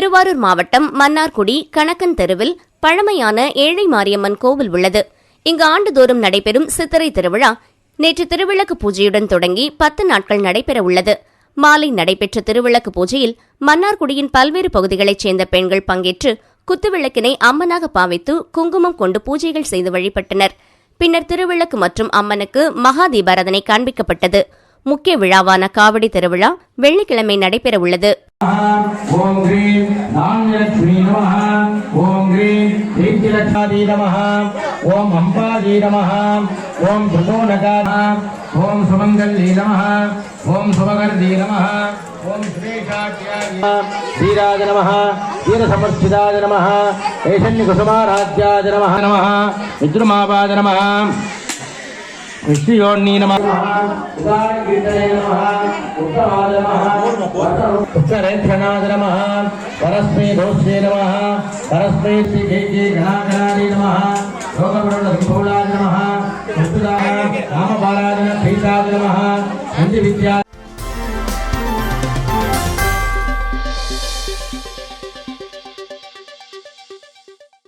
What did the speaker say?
திருவாரூர் மாவட்டம் மன்னார்குடி கணக்கன் தெருவில் பழமையான ஏழை மாரியம்மன் கோவில் உள்ளது. இங்கு ஆண்டுதோறும் நடைபெறும் சித்திரை திருவிழா நேற்று திருவிளக்கு பூஜையுடன் தொடங்கி பத்து நாட்கள் நடைபெற உள்ளது. மாலை நடைபெற்ற திருவிளக்கு பூஜையில் மன்னார்குடியின் பல்வேறு பகுதிகளைச் சேர்ந்த பெண்கள் பங்கேற்று குத்துவிளக்கினை அம்மனாக பாவித்து குங்குமம் கொண்டு பூஜைகள் செய்து வழிபட்டனர். பின்னர் திருவிளக்கு மற்றும் அம்மனுக்கு மகா தீபாராதனை காண்பிக்கப்பட்டது. முக்கிய விழாவான காவடி திருவிழா வெள்ளிக்கிழமை நடைபெற உள்ளது ஓம் ஸ்ரீராஜ நம வீரசமர்ச்சிதாஜ நம ஏஷன்யகுசுமாராஜ்யாஜ நம நம வித்ருமாபாஜ நம விஷ்ணுயோன்னி நம ఉచ్చరేధ్యనాథ నమ పరస్మై దోష్యే నమ పరస్మై శ్రీ గైకే గణాగణాని నమ లోకపురుణ సింహూళాది నమ రామబాలాదిన ప్రీతాది నమ విద్యా